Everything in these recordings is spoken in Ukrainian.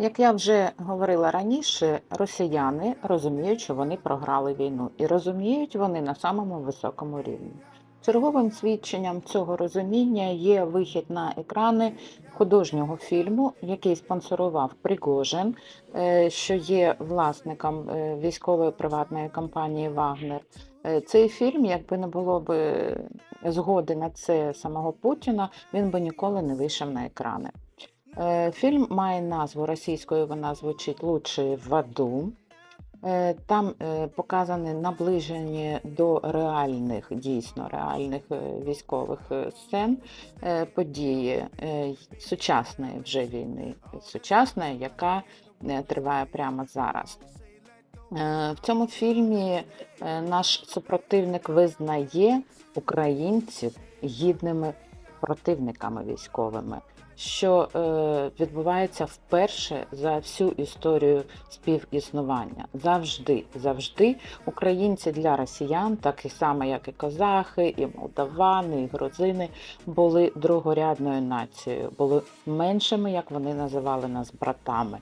Як я вже говорила раніше, росіяни розуміють, що вони програли війну, і розуміють вони на самому високому рівні. Черговим свідченням цього розуміння є вихід на екрани художнього фільму, який спонсорував Пригожин, е, що є власником е, військової приватної компанії Вагнер. Е, Цей фільм, якби не було б згоди на це самого Путіна, він би ніколи не вийшов на екрани. Е, Фільм має назву російською, вона звучить Лучше в аду. Е, Там е, показані наближені до реальних, дійсно реальних військових сцен події сучасної вже війни, сучасної, яка триває прямо зараз. В цьому фільмі наш супротивник визнає українців гідними противниками військовими, що е, відбувається вперше за всю історію співіснування. Завжди, завжди українці для росіян, так і само, як і козахи, і молдавани, і грузини, були другорядною нацією, були меншими, як вони називали нас, братами.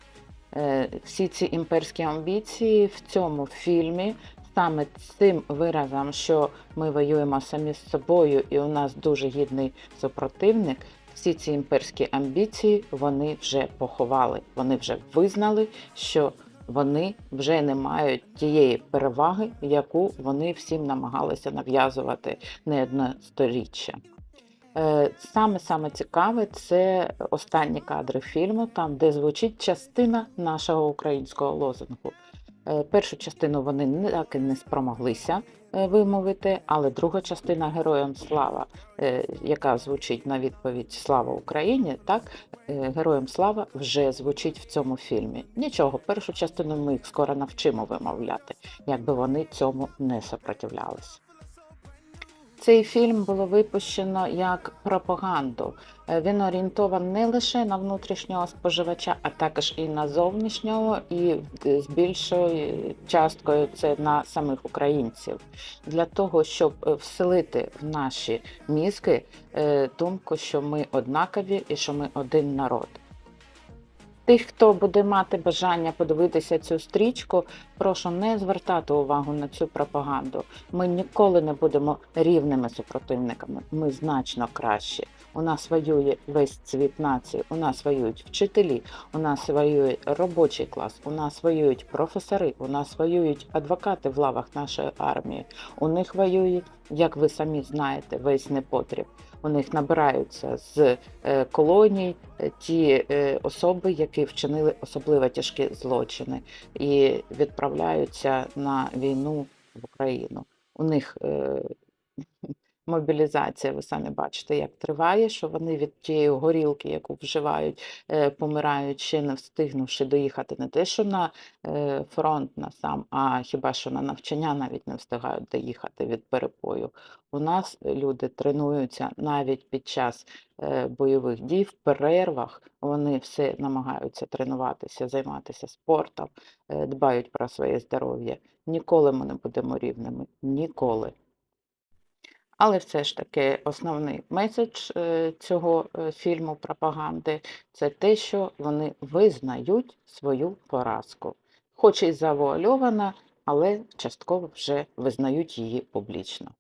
Е, Всі ці імперські амбіції в цьому фільмі саме цим виразом, що ми воюємо самі з собою, і у нас дуже гідний супротивник. Всі ці імперські амбіції вони вже поховали. Вони вже визнали, що вони вже не мають тієї переваги, яку вони всім намагалися нав'язувати не одне сторіччя. Е, Саме саме цікаве це останні кадри фільму, там де звучить частина нашого українського лозунгу. Е, Першу частину вони так і не спромоглися е, вимовити, але друга частина Героям слава, е, яка звучить на відповідь Слава Україні, так Героям слава вже звучить в цьому фільмі. Нічого, першу частину ми їх скоро навчимо вимовляти, якби вони цьому не сопротивлялися. Цей фільм було випущено як пропаганду. Е, Він орієнтований не лише на внутрішнього споживача, а також і на зовнішнього, і е, з більшою часткою це на самих українців, для того, щоб е, вселити в наші мізки думку, що ми однакові і що ми один народ. Тих, хто буде мати бажання подивитися цю стрічку, прошу не звертати увагу на цю пропаганду. Ми ніколи не будемо рівними супротивниками. Ми значно кращі. У нас воює весь цвіт нації, у нас воюють вчителі, у нас воює робочий клас, у нас воюють професори, у нас воюють адвокати в лавах нашої армії. У них воює, як ви самі знаєте, весь непотріб. У них набираються з е, колоній е, ті е, особи, які вчинили особливо тяжкі злочини, і відправляються на війну в Україну. У них е, мобілізація, ви самі бачите, як триває, що вони від тієї горілки, яку вживають, е, помирають, ще не встигнувши доїхати не те, що на е, фронт на сам, а хіба що на навчання навіть не встигають доїхати від перепою. У нас люди тренуються навіть під час е, бойових дій, в перервах вони все намагаються тренуватися, займатися спортом, дбають про своє здоров'я. Ніколи ми не будемо рівними. Ніколи. Але все ж таки основний меседж е, цього е, фільму пропаганди це те, що вони визнають свою поразку. Хоч і завуальована, але частково вже визнають її публічно.